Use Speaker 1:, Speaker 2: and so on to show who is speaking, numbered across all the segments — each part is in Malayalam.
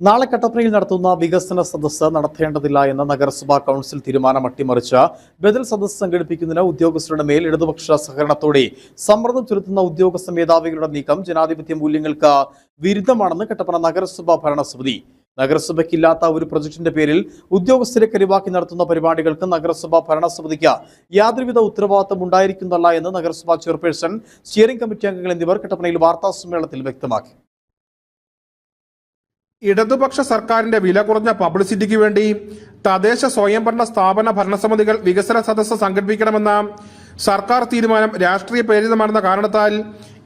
Speaker 1: നാളെ കട്ടപ്പനയിൽ നടത്തുന്ന വികസന സദസ്സ് നടത്തേണ്ടതില്ല എന്ന നഗരസഭാ കൗൺസിൽ തീരുമാനം അട്ടിമറിച്ച് ബദൽ സദസ്സ് സംഘടിപ്പിക്കുന്നതിന് ഉദ്യോഗസ്ഥരുടെ മേൽ ഇടതുപക്ഷ സഹകരണത്തോടെ സമ്മർദ്ദം ചെലുത്തുന്ന ഉദ്യോഗസ്ഥ മേധാവികളുടെ നീക്കം ജനാധിപത്യ മൂല്യങ്ങൾക്ക് വിരുദ്ധമാണെന്ന് കട്ടപ്പന നഗരസഭാ ഭരണസമിതി. നഗരസഭയ്ക്കില്ലാത്ത ഒരു പ്രൊജക്ടിന്റെ പേരിൽ ഉദ്യോഗസ്ഥരെ കരിവാക്കി നടത്തുന്ന പരിപാടികൾക്ക് നഗരസഭാ ഭരണസമിതിക്ക് യാതൊരുവിധ ഉത്തരവാദിത്തം ഉണ്ടായിരിക്കുന്നതല്ല എന്ന് നഗരസഭാ ചെയർപേഴ്സൺ സ്റ്റിയറിംഗ് കമ്മിറ്റി അംഗങ്ങൾ എന്നിവർ കട്ടപ്പനയിൽ വാർത്താ സമ്മേളനത്തിൽ വ്യക്തമാക്കി.
Speaker 2: ഇടതുപക്ഷ സർക്കാരിന്റെ വില കുറഞ്ഞ പബ്ലിസിറ്റിക്ക് വേണ്ടി തദ്ദേശ സ്വയംഭരണ സ്ഥാപന ഭരണസമിതികൾ വികസന സദസ്സ് സംഘടിപ്പിക്കണമെന്ന സർക്കാർ തീരുമാനം രാഷ്ട്രീയ പ്രേരിതമാണെന്ന കാരണത്താൽ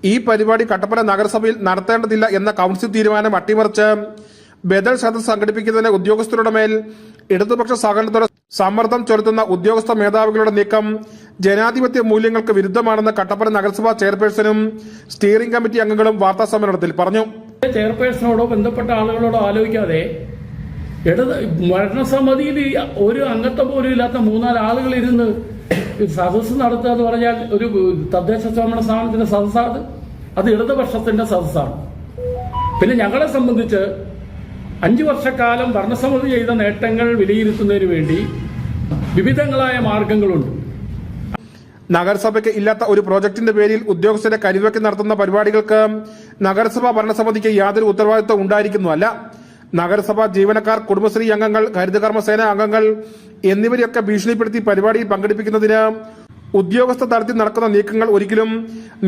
Speaker 2: ഈ പരിപാടി കട്ടപ്പന നഗരസഭയിൽ നടത്തേണ്ടതില്ല എന്ന കൗൺസിൽ തീരുമാനം അട്ടിമറിച്ച് ബദൽ സദസ് സംഘടിപ്പിക്കുന്നതിന് ഉദ്യോഗസ്ഥരുടെ മേൽ ഇടതുപക്ഷ സഹകരണത്തോടെ സമ്മർദ്ദം ചെലുത്തുന്ന ഉദ്യോഗസ്ഥ മേധാവികളുടെ നീക്കം ജനാധിപത്യ മൂല്യങ്ങൾക്ക് വിരുദ്ധമാണെന്ന് കട്ടപ്പന നഗരസഭാ ചെയർപേഴ്സണും സ്റ്റിയറിംഗ് കമ്മിറ്റി അംഗങ്ങളും വാർത്താ സമ്മേളനത്തിൽ പറഞ്ഞു.
Speaker 3: ചെയർപേഴ്സണോടോ ബന്ധപ്പെട്ട ആളുകളോടോ ആലോചിക്കാതെ ഇടത് ഭരണസമിതിയിൽ ഒരു അംഗത്വം പോലും ഇല്ലാത്ത മൂന്നാൽ ആളുകൾ ഇരുന്ന് സദസ്സ് നടത്തുക എന്ന് പറഞ്ഞാൽ ഒരു തദ്ദേശ സ്വയംഭരണ സ്ഥാപനത്തിന്റെ സദസ്സാണ്. അത് ഇടതുപക്ഷത്തിന്റെ സദസ്സാണ്. പിന്നെ ഞങ്ങളെ സംബന്ധിച്ച് അഞ്ചു വർഷക്കാലം ഭരണസമിതി ചെയ്ത നേട്ടങ്ങൾ വിലയിരുത്തുന്നതിന് വേണ്ടി വിവിധങ്ങളായ മാർഗങ്ങളുണ്ട്.
Speaker 2: നഗരസഭയ്ക്ക് ഇല്ലാത്ത ഒരു പ്രോജക്ടിന്റെ പേരിൽ ഉദ്യോഗസ്ഥരെ കരിവെക്കി നടത്തുന്ന പരിപാടികൾക്ക് നഗരസഭാ ഭരണസമിതിക്ക് യാതൊരു ഉത്തരവാദിത്വം ഉണ്ടായിരിക്കുന്നതല്ല നഗരസഭാ ജീവനക്കാർ കുടുംബശ്രീ അംഗങ്ങൾ ഹരിതകർമ്മസേന അംഗങ്ങൾ എന്നിവരെയൊക്കെ ഭീഷണിപ്പെടുത്തി പരിപാടിയിൽ പങ്കെടുപ്പിക്കുന്നതിന് ഉദ്യോഗസ്ഥ തലത്തിൽ നടക്കുന്ന നീക്കങ്ങൾ ഒരിക്കലും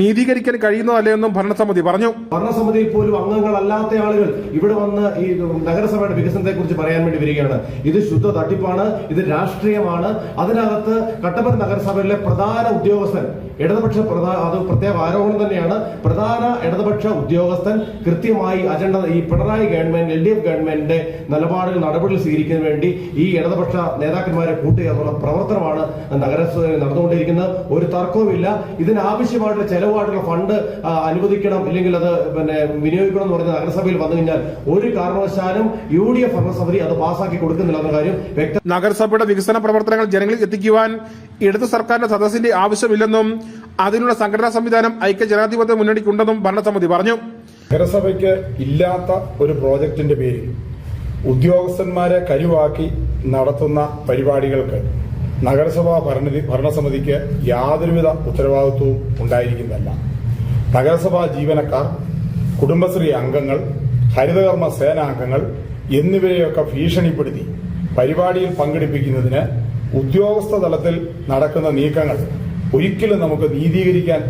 Speaker 2: നീതീകരിക്കാൻ കഴിയുന്നതല്ലെന്നും ഭരണസമിതി പറഞ്ഞു.
Speaker 4: ഭരണസമിതിയിൽ പോലും അംഗങ്ങളല്ലാത്ത ആളുകൾ ഇവിടെ വന്ന് ഈ നഗരസഭയുടെ വികസനത്തെ കുറിച്ച് പറയാൻ വേണ്ടി വരികയാണ്. ഇത് ശുദ്ധ തട്ടിപ്പാണ് ഇത് രാഷ്ട്രീയമാണ്. അതിനകത്ത് കട്ടപ്പന നഗരസഭയിലെ പ്രധാന ഉദ്യോഗസ്ഥൻ ഇടതുപക്ഷ പ്രധാ അത് പ്രത്യേക ആരോപണം തന്നെയാണ്. പ്രധാന ഇടതുപക്ഷ ഉദ്യോഗസ്ഥൻ കൃത്യമായി അജണ്ട ഈ Pinarayi government L D F ഗവൺമെന്റിന്റെ നിലപാടുകൾ നടപടികൾ സ്വീകരിക്കുന്നതിന് വേണ്ടി ഈ ഇടതുപക്ഷ നേതാക്കന്മാരെ കൂട്ടുകയെന്നുള്ള പ്രവർത്തനമാണ് നഗരസഭയിൽ നടന്നുകൊണ്ടിരിക്കുന്നത്. ഒരു തർക്കവുമില്ല. ഇതിനാവശ്യമായിട്ടുള്ള ചെലവായിട്ടുള്ള ഫണ്ട് അനുവദിക്കണം ഇല്ലെങ്കിൽ അത് പിന്നെ വിനിയോഗിക്കണം എന്ന് പറഞ്ഞ നഗരസഭയിൽ വന്നു കഴിഞ്ഞാൽ ഒരു കാരണവശാലും യു ഡി എഫ് ഭരണസമിതി അത് പാസ്സാക്കി കൊടുക്കുന്നില്ല എന്ന കാര്യം വ്യക്തം
Speaker 2: നഗരസഭയുടെ വികസന പ്രവർത്തനങ്ങൾ ജനങ്ങളിൽ എത്തിക്കുവാൻ ഇടതു സർക്കാരിന്റെ സദസ്സിന്റെ ആവശ്യമില്ലെന്നും അതിനുള്ള സംഘടനാ സംവിധാനം ഐക്യ ജനാധിപത്യ മുന്നണിക്കുണ്ടെന്നും ഭരണസമിതി പറഞ്ഞു.
Speaker 5: നഗരസഭയ്ക്ക് ഇല്ലാത്ത ഒരു പ്രോജക്റ്റിന്റെ പേരിൽ ഉദ്യോഗസ്ഥന്മാരെ കരുവാക്കി നടത്തുന്ന പരിപാടികൾക്ക് നഗരസഭാ ഭരണ ഭരണസമിതിക്ക് യാതൊരുവിധ ഉത്തരവാദിത്വവും ഉണ്ടായിരിക്കുന്നതല്ല. നഗരസഭാ ജീവനക്കാർ കുടുംബശ്രീ അംഗങ്ങൾ ഹരിതകർമ്മ സേനാംഗങ്ങൾ എന്നിവരെയൊക്കെ ഭീഷണിപ്പെടുത്തി പരിപാടിയിൽ പങ്കെടുപ്പിക്കുന്നതിന് ഉദ്യോഗസ്ഥ തലത്തിൽ നടക്കുന്ന നീക്കങ്ങൾ ഒരിക്കലും നമുക്ക് നീതീകരിക്കാൻ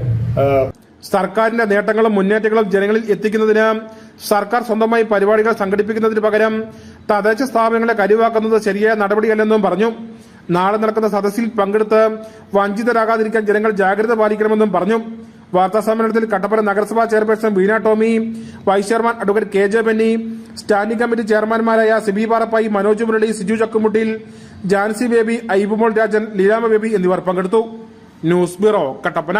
Speaker 2: സർക്കാരിന്റെ നേട്ടങ്ങളും മുന്നേറ്റങ്ങളും ജനങ്ങളിൽ എത്തിക്കുന്നതിന് സർക്കാർ സ്വന്തമായി പരിപാടികൾ സംഘടിപ്പിക്കുന്നതിന് പകരം തദ്ദേശ സ്ഥാപനങ്ങളെ കരുവാക്കുന്നത് ശരിയായ നടപടിയല്ലെന്നും പറഞ്ഞു. നാളെ നടക്കുന്ന സദസ്സിൽ പങ്കെടുത്ത് വഞ്ചിതരാകാതിരിക്കാൻ ജനങ്ങൾ ജാഗ്രത പാലിക്കണമെന്നും പറഞ്ഞു. വാർത്താ സമ്മേളനത്തിൽ കട്ടപ്പന നഗരസഭാ chairperson Veena Tomy vice chairman advocate K J Benny standing committee ചെയർമാൻമാരായ Siby Parappayi Manoj Murali Siju Chakkumuttil Jancy Baby Aibumol Rajan Leelama Baby എന്നിവർ പങ്കെടുത്തു. News bureau Kattappana.